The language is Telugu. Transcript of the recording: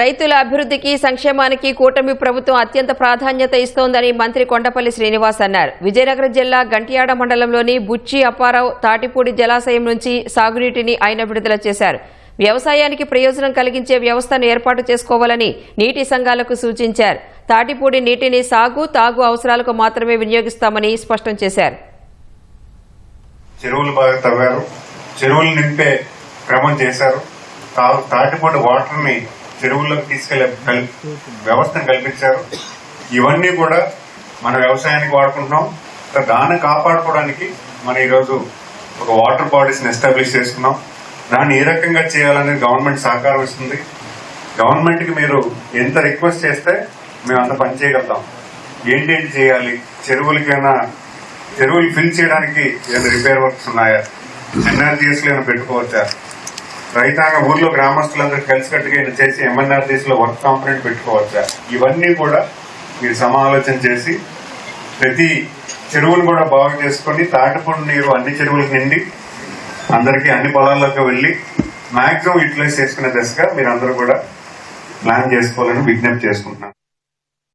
రైతుల అభివృద్ధికి సంక్షేమానికి కూటమి ప్రభుత్వం అత్యంత ప్రాధాన్యత ఇస్తోందని మంత్రి కొండపల్లి శ్రీనివాస్ అన్నారు. విజయనగరం జిల్లా గంటియాడ మండలంలోని బుచ్చి అప్పారావు తాటిపూడి జలాశయం నుంచి సాగునీటిని ఆయన విడుదల చేశారు. వ్యవసాయానికి ప్రయోజనం కలిగించే వ్యవస్థను ఏర్పాటు చేసుకోవాలని నీటి సంఘాలకు సూచించారు. తాటిపూడి నీటిని సాగు తాగు అవసరాలకు మాత్రమే వినియోగిస్తామని స్పష్టం చేశారు. చెరువులు బాగా తవ్వారు. చెరువులు నింపే క్రమం చేశారు. తాటిపూడి వాటర్ని చెరువుల్లోకి తీసుకెళ్ళే వ్యవస్థను కల్పించారు. ఇవన్నీ కూడా మన వ్యవసాయానికి వాడుకుంటున్నాం. దాన్ని కాపాడుకోవడానికి మనం ఈరోజు ఒక వాటర్ బాడీస్ని ఎస్టాబ్లిష్ చేసుకున్నాం. దాన్ని ఏ రకంగా చేయాలనేది గవర్నమెంట్ సహకారం ఇస్తుంది. గవర్నమెంట్కి మీరు ఎంత రిక్వెస్ట్ చేస్తే మేము అంత పని చేయగలుగుతాం. ఏంటేంటి చేయాలి? చెరువులకైనా చెరువులు ఫిల్ చేయడానికి ఏమైనా రిపేర్ వర్క్స్ ఉన్నాయా? ఎన్ఆర్జీఎస్లో ఏమైనా పెట్టుకోవచ్చా? రైతాంగ ఊర్లో గ్రామస్తులందరూ కలిసికట్టుగా ఈయన చేసి ఎంఎన్ఆర్జీఎస్లో వర్క్ కాంపనెంట్ పెట్టుకోవచ్చా ఇవన్నీ కూడా మీరు సమాలోచన చేసి ప్రతి చెరువును కూడా బాగు చేసుకొని తాటిపూడి నీరు అన్ని చెరువులకు నిండి అందరికీ అన్ని పొలాల్లోకి వెళ్ళి మాక్సిమం యూటిలైజ్ చేసుకునే దశగా మీరు కూడా ప్లాన్ చేసుకోవాలని విజ్ఞప్తి చేసుకుంటున్నాను.